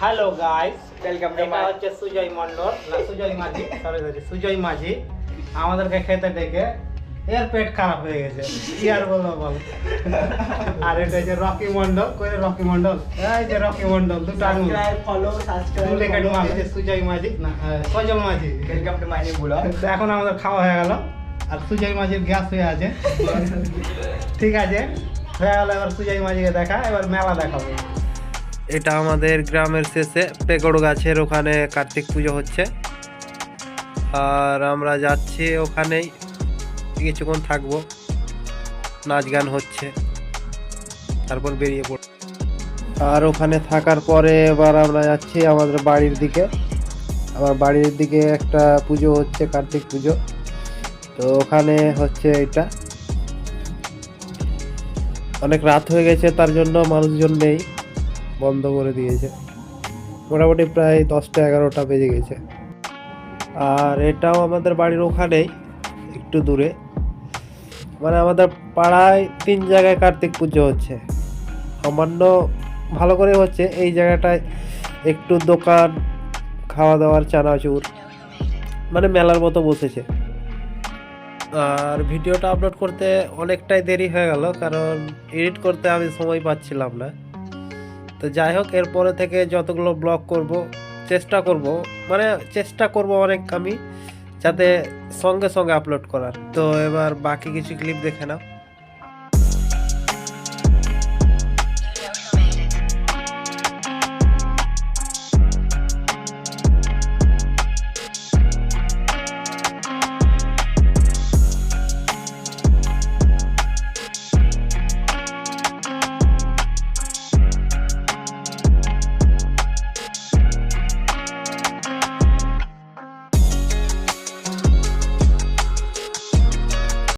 Hello guys to এটা হচ্ছে সুজয় মন্ডল না সুজয় মাঝি সরি সরি সুজয় মাঝি। আমাদেরকে খেতে ডেকে এর পেট খারাপ হয়ে গেছে। কি আর বলব বল? আর এটা হচ্ছে রকি মন্ডল কই রকি মন্ডল এই যে রকি মন্ডল দুটো আঙুল। ফলো সাবস্ক্রাইব দুটো কাটু মাঝি সুজয় মাঝি। না আহ, Sajal Majhi. Welcome to my new blog এখন আমাদের খাওয়া হয়ে গেল। আর সুজয় মাঝির গ্যাস হয়ে আছে। ঠিক আছে। হয়ে গেল এবার সুজয় মাঝিকে দেখা এবার মেলা দেখাবো। এটা আমাদের গ্রামের শেষে পেকড় গাছের ওখানে কার্তিক পুজো হচ্ছে। আর আমরা যাচ্ছি ওখানেই, কিছুক্ষণ থাকব। নাচ গান হচ্ছে। তারপর বেরিয়ে পড়ব আর ওখানে থাকার পরে এবার আমরা যাচ্ছি আমাদের বাড়ির দিকে। আমার বাড়ির দিকে একটা পুজো হচ্ছে, কার্তিক পুজো। তো ওখানে হচ্ছে এটা। অনেক রাত হয়ে গেছে, তার জন্য মানুষজন নেই। বন্ধ করে দিয়েছে। মোটামুটি প্রায় দশটা এগারোটা বেজে গেছে। আর এটাও আমাদের বাড়ির ওখানেই, একটু দূরে। মানে আমাদের পাড়ায় তিন জায়গায় কার্তিক পুজো হচ্ছে। সামান্য ভালো করে হচ্ছে, এই জায়গাটায় একটু দোকান খাওয়া দাওয়ার চানাচুর মানে মেলার মতো বসেছে। আর ভিডিওটা আপলোড করতে অনেকটাই দেরি হয়ে গেল, কারণ এডিট করতে আমি সময় পাচ্ছিলাম না। তো যাই হোক, এরপরে থেকে যতগুলো ব্লগ করব, চেষ্টা করব মানে চেষ্টা করব অনেক আমি, যাতে সঙ্গে সঙ্গে আপলোড করার। তো এবার বাকি কিছু ক্লিপ দেখে নাও।